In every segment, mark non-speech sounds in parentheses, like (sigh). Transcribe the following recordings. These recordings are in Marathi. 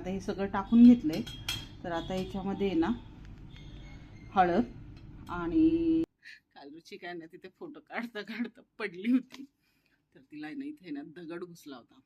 आता हे सगळं टाकून घेतलंय. तर आता याच्यामध्ये आहे ना हळद आणि कालूची काय ना तिथे फोटो काढता काढता पडली होती. तर तिला ना इथे ना दगड घुसला होता.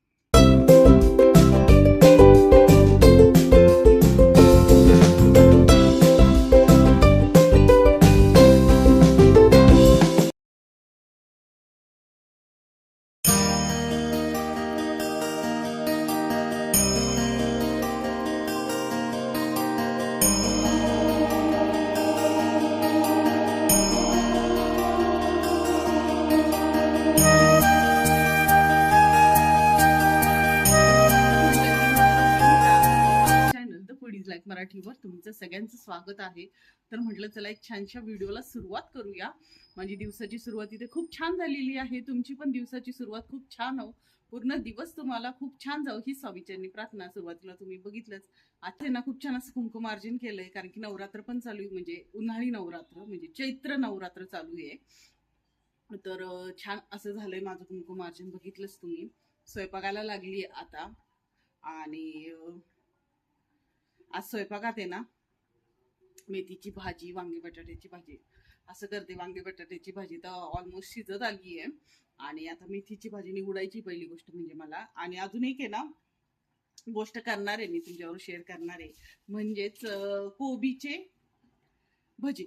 मराठीवर तुमचं सगळ्यांचं स्वागत आहे. तर म्हटलं चला एक छानशा व्हिडिओला सुरुवात करूया. माझी दिवसाची सुरुवात इथे खूप छान झालेली आहे. तुमची पण दिवसाची सुरुवात खूप छान हो. पूर्ण दिवस तुम्हाला खूप छान जाऊ ही स्वामीचरणी प्रार्थना सुरुवातीला तुम्ही बघितलंच. आता ना खूप छान असं कुंकुमार्जन केलंय कारण की नवरात्र पण चालू आहे म्हणजे उन्हाळी नवरात्र म्हणजे चैत्र नवरात्र चालू आहे. तर छान असं झालंय माझं कुंकुमार्जन बघितलंच तुम्ही. स्वयंपाकाला लागली आता. आणि आज स्वयंपाकात आहे ना मेथीची भाजी वांगी बटाट्याची भाजी. असं करते वांगी बटाट्याची भाजी तर ऑलमोस्ट शिजत आली आहे आणि आता मेथीची भाजी निवडायची पहिली गोष्ट म्हणजे मला. आणि अजून एक आहे ना गोष्ट करणार आहे मी तुमच्यावर शेअर करणार आहे. म्हणजेच कोबीचे भजी.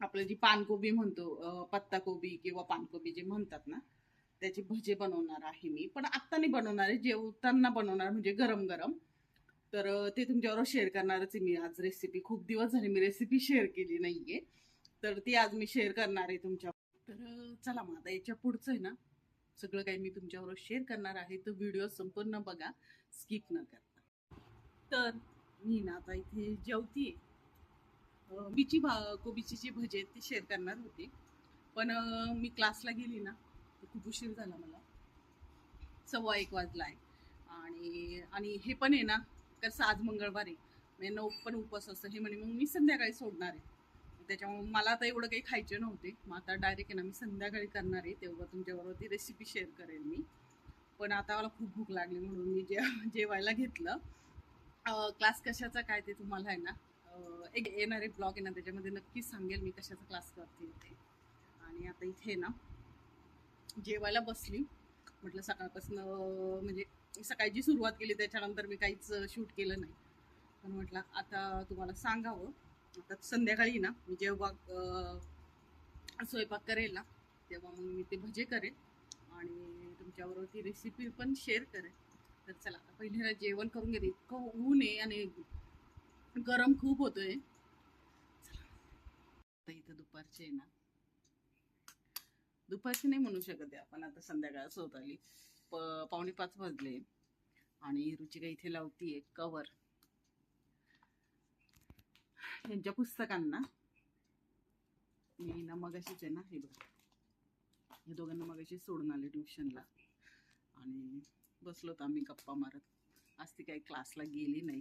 आपलं जी पानकोबी म्हणतो पत्ता कोबी किंवा पानकोबी जे म्हणतात ना त्याचे भजे बनवणार आहे मी. पण आत्ता नाही बनवणार आहे जेवताना बनवणार म्हणजे गरम गरम तर ते तुमच्याबरोबर शेअर करणारच आहे मी आज रेसिपी खूप दिवस झाले मी रेसिपी शेअर केली नाहीये. तर ती आज मी शेअर करणार आहे तुमच्या तर चला मग आता याच्या पुढचं आहे ना. सगळं काही मी तुमच्याबरोबर शेअर करणार आहे. तो व्हिडिओ संपूर्ण बघा. स्किप न करता. तर मी ना आता इथे जेवतीये अं, बीची भा कोबीची जी भजी आहेत ती शेअर करणार होती. पण मी क्लासला गेली ना तर खूप उशीर झाला मला. सव्वा एक वाजला आहे आणि आणि हे पण आहे ना कसं आज मंगळवार आहे. म्हणजे नऊ पण उपवास असतं हे म्हणे मग मी संध्याकाळी सोडणार आहे. त्याच्यामुळे मला आता एवढं काही खायचे नव्हते. मग आता डायरेक्ट आहे ना मी संध्याकाळी करणार आहे. तेव्हा तुमच्याबरोबर ती रेसिपी शेअर करेल मी. पण आता मला खूप भूक लागली म्हणून मी जे (laughs) जेवायला घेतलं. क्लास कशाचा काय ते तुम्हाला आहे ना एक येणारे ब्लॉग आहे ना त्याच्यामध्ये नक्कीच सांगेल मी कशाचा क्लास करते ते. आणि आता इथे ना जेवायला बसली. म्हटलं सकाळपासून म्हणजे सकाळी जी सुरुवात केली त्याच्यानंतर मी काहीच शूट केलं नाही. पण म्हटलं आता तुम्हाला सांगावं. आता संध्याकाळी ना मी जेव्हा स्वयंपाक करेल ना तेव्हा मग मी ते भजे करेन आणि तुमच्याबरोबर ती रेसिपी पण शेअर करेन. तर चला आता पहिले जेवण करून घेते इतकं ऊन आहे आणि गरम खूप होतोय. चला. आता इथं दुपारचे ना दुपारची नाही म्हणू शकत आहे आपण. आता संध्याकाळ होत आली. प पावणे पाच वाजले. आणि रुचिका इथे लावतीये कवर यांच्या पुस्तकांना. मी ना मगाशीच आहे ना हे बघ. हे दोघांना मगाशी सोडून आले ट्युशनला. आणि बसलो होतो आम्ही गप्पा मारत. आज ती काही क्लासला गेली नाही.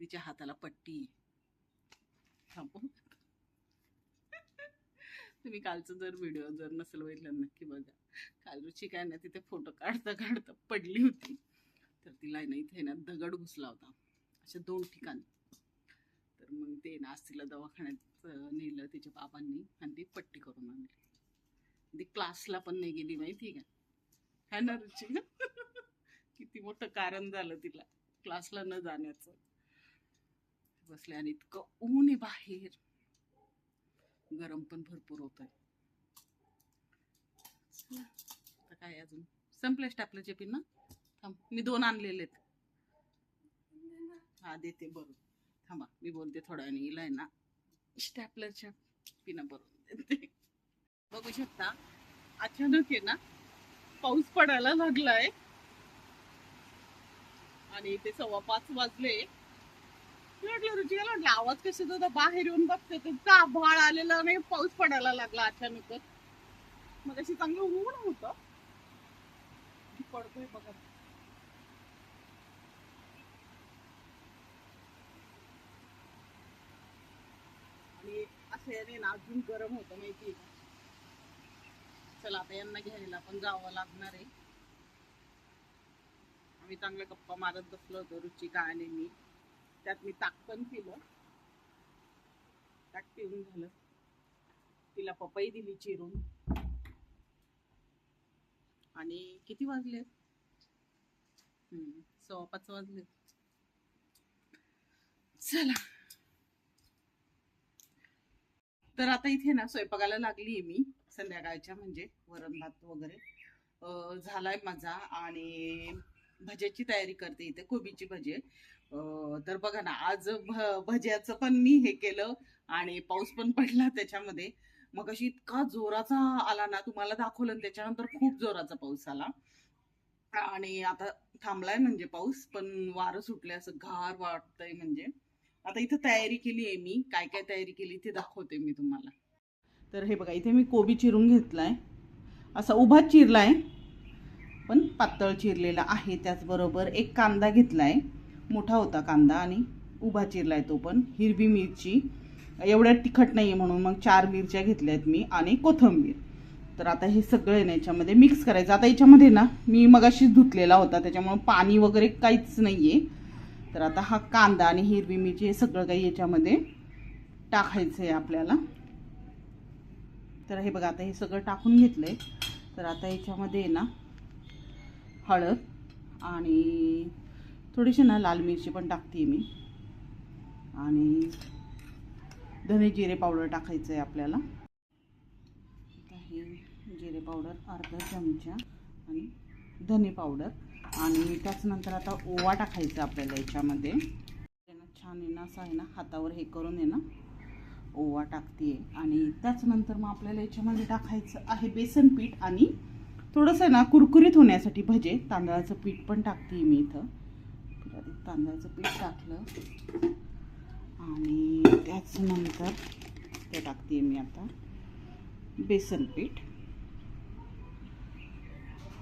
तिच्या हाताला पट्टी. थांबू तुम्ही कालचा जर व्हिडिओ जर नसेल बघितला नक्की बघा. काल रुची काय ना तिथे फोटो काढता काढता पडली होती. तर तिला ना इथे ना दगड घुसला होता. अशा दोन ठिकाणी. तर मग ते ना आज तिला दवाखान्यात नेलं तिच्या बाबांनी आणि ती पट्टी करून आणली. ती क्लासला पण नाही गेली माहिती का? है ना रुची (laughs) किती मोठं कारण झालं तिला. क्लासला न जाण्याचं. बसले आणि इतकं ऊन आहे बाहेर. गरम पण भरपूर होत आहे आता काय अजून? संपले स्टॅपलरचे पिन ना थांब मी दोन आणलेले आहेत हा देते बरोबर थांबा मी बोलते थोड्या वेळाने आहे ना स्टॅपलरच्या पिना बरोबर देते. बघू शकता अचानक आहे ना पाऊस पडायला लागलाय. आणि ते सव्वा पाच वाजले. मी रुची रुचिकाला म्हटलं आवाज कसे होता बाहेर येऊन बघते तर का भाळ आलेला नाही पाऊस पडायला लागला अचानकच. मग अशी चांगलं ऊन होत. पडतोय बघा. आणि असं याने ना अजून गरम होतं माहिती चला आता यांना घ्यायला पण जावं लागणार आहे. आम्ही चांगल्या गप्पा मारत बसलो होतो रुचिका आणि मी. त्यात मी ताक पण पिलं. ताक पिऊन झालं. तिला पपई दिली चिरून. आणि किती वाजले? सव्वा पाच वाजले. चला. तर आता इथे ना स्वयंपाकाला लागली मी संध्याकाळच्या म्हणजे वरण भात वगैरे. अं, झालाय माझा आणि भज्याची तयारी करते इथे कोबीची भजी तर बघा ना आज भ- भज्याचं पण मी हे केलं आणि पाऊस पण पडला त्याच्यामध्ये. मग अशी इतका जोराचा आला ना तुम्हाला दाखवलं त्याच्यानंतर खूप जोराचा पाऊस आला. आणि आता थांबलाय म्हणजे पाऊस पण वारं सुटलंय असं घार वाटतंय म्हणजे. आता इथं तयारी केली आहे मी. काय काय तयारी केली ते दाखवते मी तुम्हाला. तर हे बघा इथे मी कोबी चिरून घेतलाय. असा उभा चिरलाय पण पातळ चिरलेला आहे त्याचबरोबर एक कांदा घेतलाय. मोठा होता कांदा आणि उभा चिरला आहे तो पण. हिरवी मिरची. एवढ्या तिखट नाही आहे म्हणून मग चार मिरच्या घेतल्या आहेत मी आणि कोथिंबीर. तर आता हे सगळं ना याच्यामध्ये मिक्स करायचं. आता याच्यामध्ये ना मी मगाशीच धुतलेला होता त्याच्यामुळं पाणी वगैरे काहीच नाही आहे तर आता हा कांदा आणि हिरवी मिरची हे सगळं काही याच्यामध्ये टाकायचं आहे आपल्याला. तर हे बघा आता हे सगळं टाकून घेतलं आहे तर आता याच्यामध्ये आहे ना हळद आणि थोडीशी ना लाल मिरची पण टाकते मी. आणि धने जिरे पावडर टाकायचं आहे आपल्याला. काही हे जिरे पावडर अर्धा चमचा आणि धने पावडर. आणि त्याचनंतर आता ओवा टाकायचा आपल्याला याच्यामध्ये. छान आहे ना असं आहे ना हातावर हे करून आहे ना ओवा टाकते आणि त्याचनंतर मग आपल्याला याच्यामध्ये टाकायचं आहे बेसन पीठ आणि थोडंसं ना कुरकुरीत होण्यासाठी भजे. तांदळाचं पीठ पण टाकते मी इथं. तांदळाचं पीठ टाकलं. आणि त्याचनंतर ते टाकते मी आता बेसन पीठ.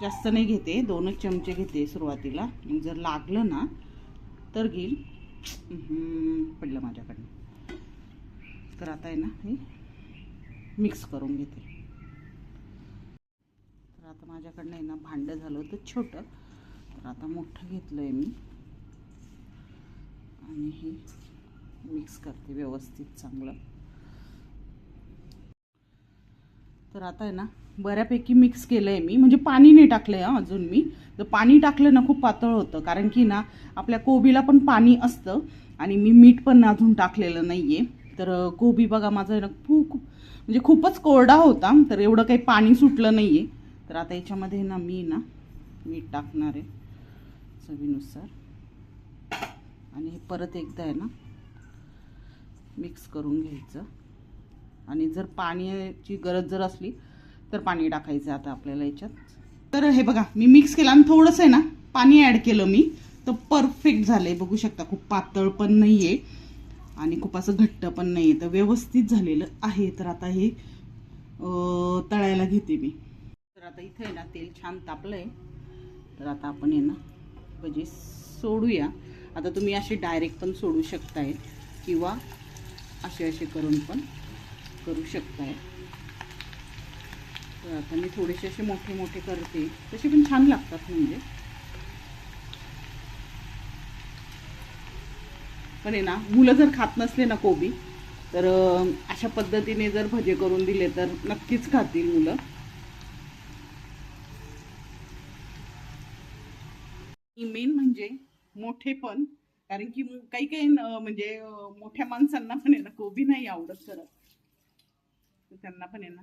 जास्त नाही घेते दोनच चमचे घेते सुरुवातीला. मग जर लागलं ना तर घेईल. पडलं माझ्याकडनं. तर आता आहे ना हे मिक्स करून घेते. तर आता माझ्याकडनं आहे ना भांडं झालं होतं छोटं. तर आता मोठं घेतलं आहे मी. आणि हे मिक्स करते व्यवस्थित चांगलं. तर आता आहे ना बऱ्यापैकी मिक्स केलं आहे मी. म्हणजे पाणी नाही टाकलं आहे अजून मी. जर पाणी टाकलं ना खूप पातळ होतं. कारण की ना आपल्या कोबीला पण पाणी असतं आणि मी मीठ पण अजून टाकलेलं नाही आहे तर कोबी बघा माझं आहे ना खूप म्हणजे खूपच कोरडा होता तर एवढं काही पाणी सुटलं नाही आहे तर आता याच्यामध्ये ना मी ना मीठ टाकणार आहे चवीनुसार. आणि हे परत एकदा आहे ना मिक्स करून घ्यायचं. आणि जर पाण्याची गरज जर असली तर पाणी टाकायचं आता आपल्याला याच्यात. तर हे बघा मी मिक्स केलं आणि थोडंसं आहे ना पाणी ॲड केलं मी. तर परफेक्ट झालं आहे बघू शकता खूप पातळ पण नाही आहे आणि खूप असं घट्ट पण नाही आहे तर व्यवस्थित झालेलं आहे. तर आता हे तळायला घेते मी. तर आता इथे आहे ना तेल छान तापलं आहे तर आता आपण आहे ना भजी सोडूया. आता तुम्ही असे डायरेक्ट पण सोडू शकताय किंवा असे असे करून पण करू शकताय. तर आता मी थोडेसे असे मोठे मोठे करते. तसे पण छान लागतात म्हणजे. पण आहे ना मुलं जर खात नसले ना कोबी तर अशा पद्धतीने जर भजे करून दिले तर नक्कीच खातील मुलं. मेन म्हणजे मोठे पण. कारण की काही काही म्हणजे मोठ्या माणसांना पण आहे ना कोबी नाही आवडत करत त्यांना पण आहे ना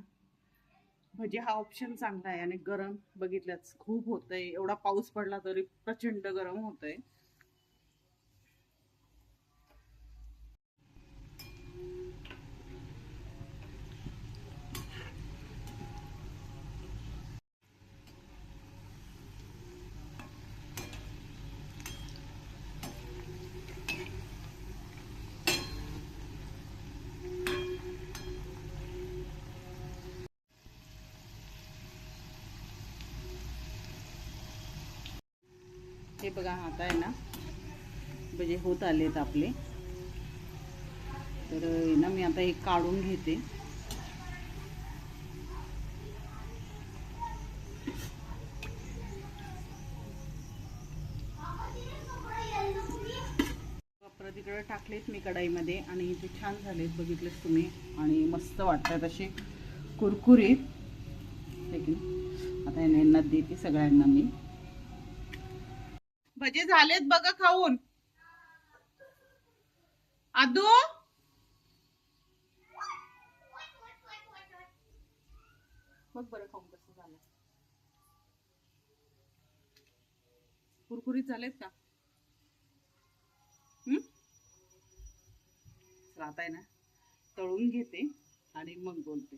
भजी हा ऑप्शन चांगला आहे. आणि गरम बघितलंच खूप होतंय. एवढा पाऊस पडला तरी प्रचंड गरम होतंय. हे बघा आता आहे ना म्हणजे होत आलेत आपले. तर ना मी आता हे काढून घेते. तिकडं टाकलेत मी कढाईमध्ये आणि इथे छान झालेत बघितलेच तुम्ही. आणि मस्त वाटतात असे कुरकुरीत. आता यांना देते सगळ्यांना मी. भजे झालेत बघा खाऊन. आदू? बघ बरं खाऊन कसं झालं. कुरकुरीत झालेत का? हम्म? आता आहे ना तळून घेते आणि मग बोलते.